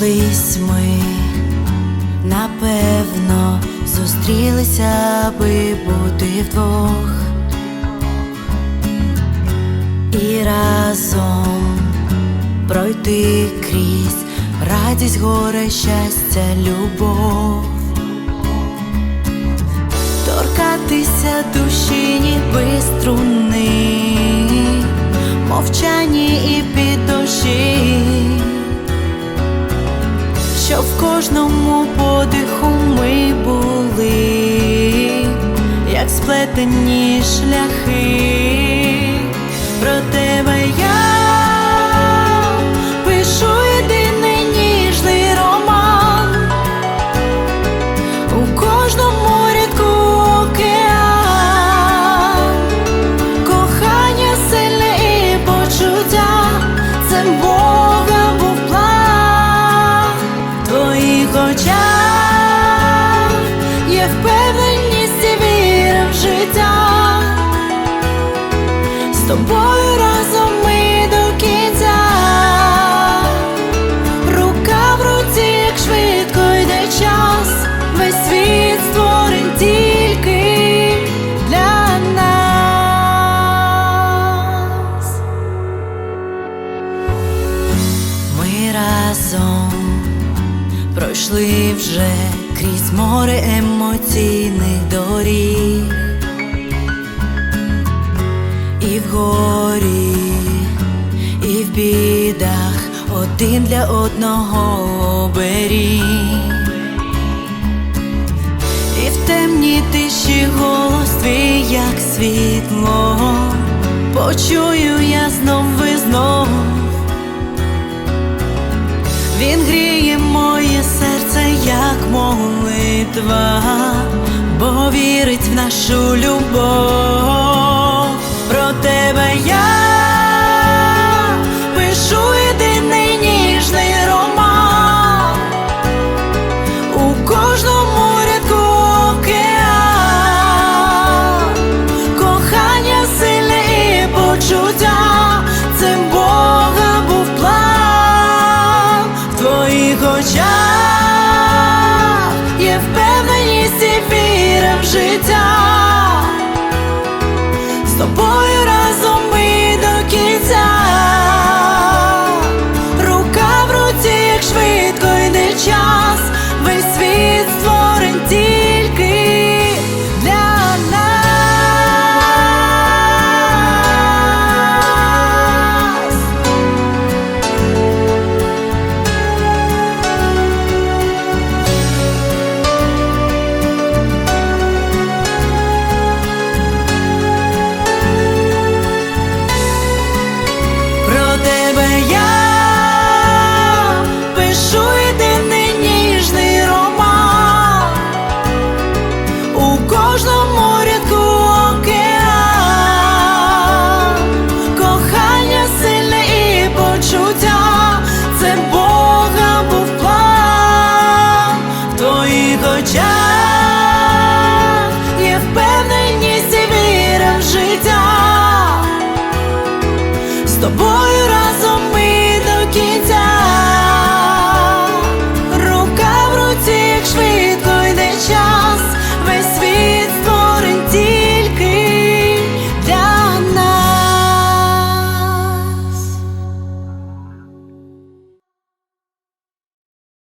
Колись ми напевно зустрілися, аби бути вдвох. І разом пройти крізь радість, горе, щастя, любов, торкатися душі, ніби струни, мовчані і під дощі що в кожному подиху ми були, як сплетені шляхи, очах є впевненість і віра в життя. З тобою разом ми до кінця, рука в руці, як швидко йде час, весь світ створений тільки для нас. Ми разом пройшли вже крізь море емоційних доріг і в горі, і в бідах один для одного оберіг. І в темній тиші голос твій, як світло, почую я знов і молитва, бо вірить в нашу любов. Про тебе я впевненість і